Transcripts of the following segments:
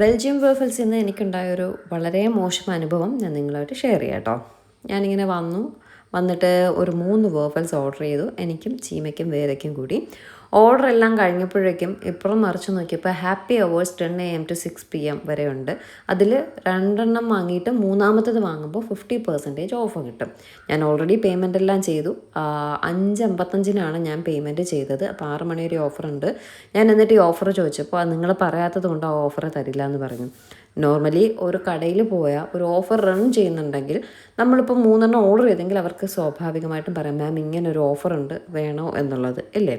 Belgium വേഫൽസിൽ നിന്ന് എനിക്കുണ്ടായൊരു വളരെ മോശം അനുഭവം ഞാൻ നിങ്ങളായിട്ട് ഷെയർ ചെയ്യാം കേട്ടോ ഞാനിങ്ങനെ വന്നു. വന്നിട്ട് ഒരു മൂന്ന് വേഫൽസ് ഓർഡർ ചെയ്തു. എനിക്കും ചീമയ്ക്കും വേദയ്ക്കും കൂടി. ഓർഡർ എല്ലാം കഴിഞ്ഞപ്പോഴേക്കും ഇപ്പുറം മറിച്ച് നോക്കിയപ്പോൾ happy hours ten A M to six P M വരെ ഉണ്ട്. അതിൽ രണ്ടെണ്ണം വാങ്ങിയിട്ട് മൂന്നാമത്തത് വാങ്ങുമ്പോൾ ഫിഫ്റ്റി പെർസെന്റേജ് ഓഫ് കിട്ടും. ഞാൻ ഓൾറെഡി പേയ്മെന്റ് എല്ലാം ചെയ്തു. അഞ്ച് അമ്പത്തഞ്ചിനാണ് ഞാൻ പേയ്മെന്റ് ചെയ്തത്. അപ്പോൾ ആറ് മണി വരെ ഓഫർ ഉണ്ട്. ഞാൻ എന്നിട്ട് ഈ ഓഫർ ചോദിച്ചപ്പോൾ നിങ്ങൾ പറയാത്തത് കൊണ്ട് ആ ഓഫർ തരില്ല എന്ന് പറഞ്ഞു. നോർമലി ഒരു കടയിൽ പോയാൽ ഒരു ഓഫർ റൺ ചെയ്യുന്നുണ്ടെങ്കിൽ നമ്മളിപ്പോൾ മൂന്നെണ്ണം ഓർഡർ ചെയ്തെങ്കിൽ അവർക്ക് സ്വാഭാവികമായിട്ടും പറയാം മാം ഇങ്ങനെ ഒരു ഓഫർ ഉണ്ട് വേണോ എന്നുള്ളത്. ഇല്ലേ?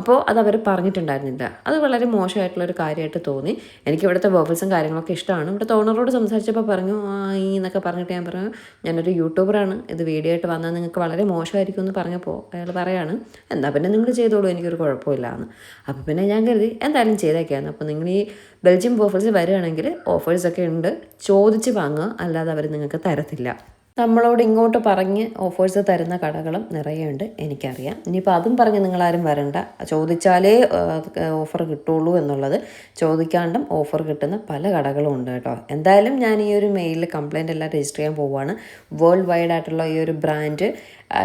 അപ്പോൾ അത് അവർ പറഞ്ഞിട്ടുണ്ടായിരുന്നില്ല. അത് വളരെ മോശമായിട്ടുള്ളൊരു കാര്യമായിട്ട് തോന്നി. എനിക്ക് ഇവിടുത്തെ വേഫൽസും കാര്യങ്ങളൊക്കെ ഇഷ്ടമാണ്. ഇവിടുത്തെ ഓണറോട് സംസാരിച്ചപ്പോൾ പറഞ്ഞു ഈ എന്നൊക്കെ പറഞ്ഞിട്ട് ഞാൻ പറഞ്ഞു ഞാനൊരു യൂട്യൂബറാണ്. ഇത് വീഡിയോ ആയിട്ട് വന്നാൽ നിങ്ങൾക്ക് വളരെ മോശമായിരിക്കും എന്ന് പറഞ്ഞപ്പോൾ അയാൾ പറയാണ് എന്നാൽ പിന്നെ നിങ്ങൾ ചെയ്തോളൂ എനിക്കൊരു കുഴപ്പമില്ല എന്ന് അപ്പോൾ പിന്നെ ഞാൻ കരുതി എന്തായാലും ചെയ്തേക്കാന്ന്. അപ്പോൾ നിങ്ങൾ ഈ ബെൽജിയം വേഫൽസ് വരികയാണെങ്കിൽ ഓഫേഴ്സൊക്കെ ഉണ്ട്. ചോദിച്ച് വാങ്ങുക അല്ലാതെ അവർ നിങ്ങൾക്ക് തരത്തില്ല. നമ്മളോട് ഇങ്ങോട്ട് പറഞ്ഞ് ഓഫേഴ്സ് തരുന്ന കടകളും നിറയുണ്ട് എനിക്കറിയാം. ഇനിയിപ്പോൾ അതും പറഞ്ഞ് നിങ്ങളാരും വരണ്ട. ചോദിച്ചാലേ ഓഫർ കിട്ടുള്ളൂ എന്നുള്ളത്. ചോദിക്കാണ്ടും ഓഫർ കിട്ടുന്ന പല കടകളും ഉണ്ട് കേട്ടോ. എന്തായാലും ഞാൻ ഈ ഒരു മെയിലിൽ കംപ്ലയിന്റ് എല്ലാം രജിസ്റ്റർ ചെയ്യാൻ പോവുകയാണ് വേൾഡ് വൈഡ് ആയിട്ടുള്ള ഈ ഒരു ബ്രാൻഡ്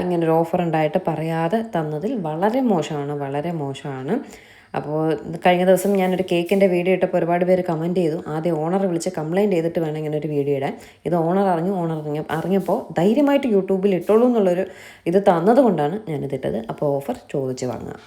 ഇങ്ങനൊരു ഓഫർ ഉണ്ടായിട്ട് പറയാതെ തന്നതിൽ വളരെ മോശമാണ് വളരെ മോശമാണ്. അപ്പോൾ കഴിഞ്ഞ ദിവസം ഞാനൊരു കേക്കിന്റെ വീഡിയോ ഇട്ടപ്പോൾ ഒരുപാട് പേര് കമന്റ് ചെയ്തു. ആദ്യം ഓണർ വിളിച്ച് കംപ്ലയിന്റ് ചെയ്തിട്ട് വേണം ഇങ്ങനെ ഒരു വീഡിയോ ഇടാൻ. ഇത് ഓണർ അറിഞ്ഞു ഓണർ അറിഞ്ഞ അറിഞ്ഞപ്പോൾ ധൈര്യമായിട്ട് യൂട്യൂബിൽ ഇട്ടോളൂ എന്നുള്ളൊരു ഇത് തന്നതുകൊണ്ടാണ് ഞാനിതിട്ടത് അപ്പോൾ ഓഫർ ചോദിച്ച് വാങ്ങുക.